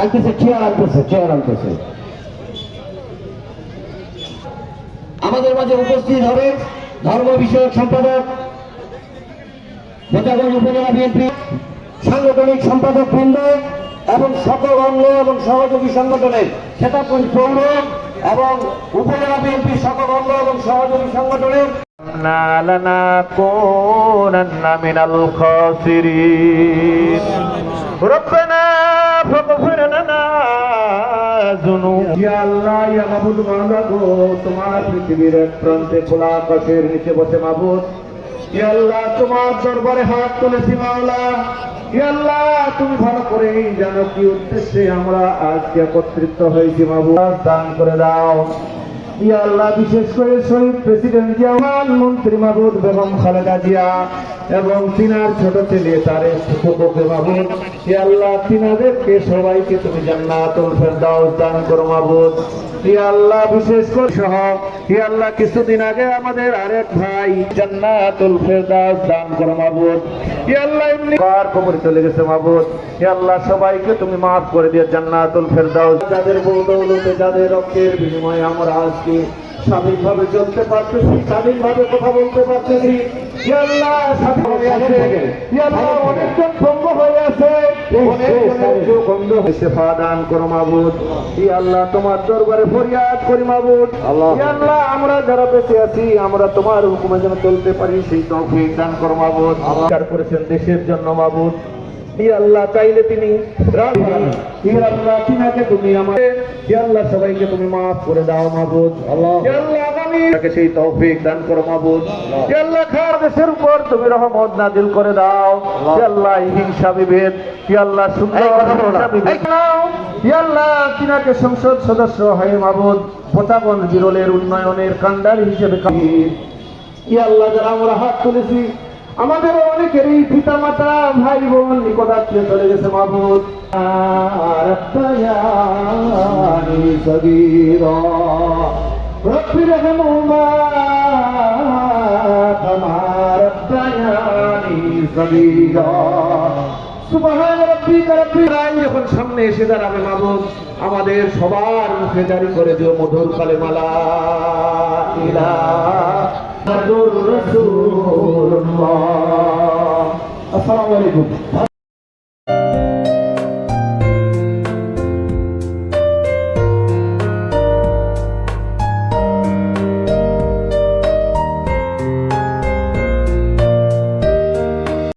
আনতেছে chair আনতেছে chair আনতেছে আমাদের মাঝে উপস্থিত হবে ধর্ম বিষয়ক সম্পাদক নেতাগঞ্জ উপজেলা বিএনপি সাংগঠনিক সম্পাদক বৃন্দ এবং সকল অঙ্গ এবং সহযোগী সংগঠনের খেতাবগঞ্জ পৌর এবং উপজেলা বিএনপি সকল অঙ্গ এবং সহযোগী সংগঠনের إنا لنكونن من الخاسرين ربنا فاغفر তোমার দরবারে হাত তুলেছি, মাওলা। তুমি ভালো করে জানো কি উদ্দেশ্যে আমরা আজকে একত্রিত হয়েছি, মাবুদ। দান করে দাও। ইয়া আল্লাহ, বিশেষ করে শহীদ প্রেসিডেন্ট জিয়ামান মন্ত্রী মাবুদ বেগম খালেদা জিয়া এবং তিনার ছোট ছেলে তার সুখকে মাবুদ ইয়া আল্লাহ, তিনাদেরকে সবাইকে তুমি জান্নাতুল ফেরদাউস দান করো মাবুদ ইয়া আল্লাহ, বিশেষ করে সহ ইয়া আল্লাহ, কিছুদিন আগে আমাদের আরেক ভাই জান্নাতুল ফেরদাউস দান করো মাবুদ ইয়া আল্লাহ, এমনি কার কবরে চলে গেছে মাবুদ ইয়া আল্লাহ, সবাইকে তুমি maaf করে দিয়ে জান্নাতুল ফেরদাউস। যাদের বদৌলতে যাদের রক্তের বিনিময়ে আমরা আজকে স্বাধীনভাবে চলতে পারতেছি স্বাধীনভাবে কথা বলতে পারতেছি। আল্লাহ স্বাধীন আছে। আল্লাহ অনেকজন ভঙ্গ হয়ে আছে। অনেকজনের হয়েছে ফা করো মাবুদ আল্লাহ তোমার দরবারে ফরিয়াদ করি মাবুদ আল্লাহ আমরা যারা বেঁচে আছি আমরা তোমার হুকুমে যেন চলতে পারি সেই তৌফিক দান করো মাবুদ করেছেন দেশের জন্য মাবুদ আল্লাহ চাইলে তিনি আল্লাহ তিনাকে তুমি ইয়া আল্লাহ সবাইকে তুমি maaf করে দাও আল্লাহ আল্লাহ তাকে সেই তৌফিক দান করো আল্লাহ খার দেশের উপর তুমি রহমত নাজিল করে দাও। আল্লাহ হিংসা বিভেদ আল্লাহ সুন্দর আল্লাহ তিনাকে সংসদ সদস্য হয়ে মাবুদ। পোতাগঞ্জ বিরলের উন্নয়নের কান্ডার হিসেবে আল্লাহ যারা আমরা হাত তুলেছি আমাদের অনেকেরই পিতা মাতা ভাই বোন নিকটাত্মীয় চলে গেছে যখন সামনে এসে দাঁড়াবে মাবুদ আমাদের সবার মুখে জারি করে দিও, মধুর কালেমালা। ইলাহা